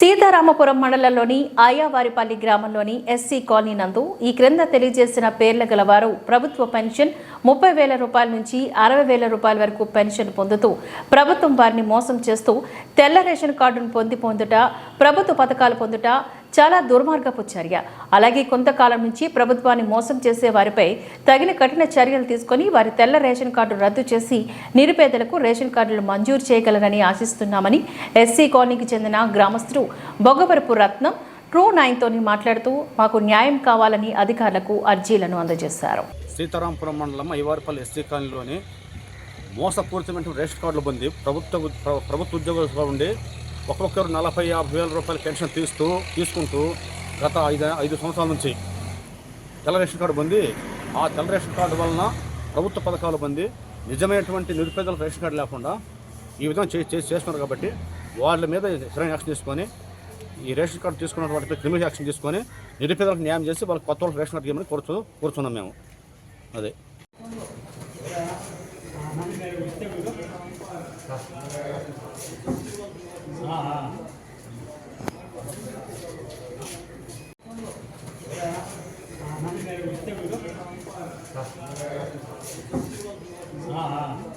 సీతారామపురం మండలంలోని ఆయావారిపల్లి గ్రామంలోని SC colony నందు ఈ క్రింద తెలియజేసిన పేర్ల గలవారు ప్రభుత్వ పెన్షన్ ముప్పై వేల రూపాయల నుంచి అరవై వేల రూపాయల వరకు పెన్షన్ పొందుతూ ప్రభుత్వం వారిని మోసం చేస్తూ తెల్ల రేషన్ కార్డును పొంది పొందుట ప్రభుత్వ పథకాలు పొందుట చాలా దుర్మార్గపు చర్య. అలాగే కొంతకాలం నుంచి ప్రభుత్వాన్ని మోసం చేసే వారిపై తగిన కఠిన చర్యలు తీసుకొని వారి తెల్ల రేషన్ కార్డు రద్దు చేసి నిరుపేదలకు రేషన్ కార్డులు మంజూరు చేయగలరని ఆశిస్తున్నామని ఎస్సీ కాలనీకి చెందిన గ్రామస్తులు బొగ్గవరపు రత్నం ట్రూ నైన్తోని మాట్లాడుతూ మాకు న్యాయం కావాలని అధికారులకు అర్జీలను అందజేశారు. సీతారాంపురం మండలం ఐవారిపల్లి ఎస్సీ కాలనీలోని మోసపూరితమైన రేషన్ కార్డులు పొంది ప్రభుత్వ ప్రభుత్వ ఉద్యోగులు ఉండి ఒక్కొక్కరు నలభై యాభై వేల రూపాయల పెన్షన్ తీస్తూ తీసుకుంటూ గత ఐదు ఐదు సంవత్సరాల నుంచి తెల్ల రేషన్ కార్డు పొంది ఆ తెల్ల రేషన్ కార్డు వలన ప్రభుత్వ పథకాలు పొంది నిజమైనటువంటి నిరుపేదల రేషన్ కార్డు లేకుండా ఈ విధంగా చే చేస్తున్నారు కాబట్టి వాళ్ళ మీద సరైన యాక్షన్ తీసుకొని ఈ రేషన్ కార్డు తీసుకున్న వాటిపై క్రిమినల్ యాక్షన్ తీసుకొని నిరుపేదలకు న్యాయం చేసి వాళ్ళకి కొత్త వాళ్ళకి రేషన్ కార్డు ఇవ్వమని కోరుచు కోరుచున్నాం మేము. అదే. ああ。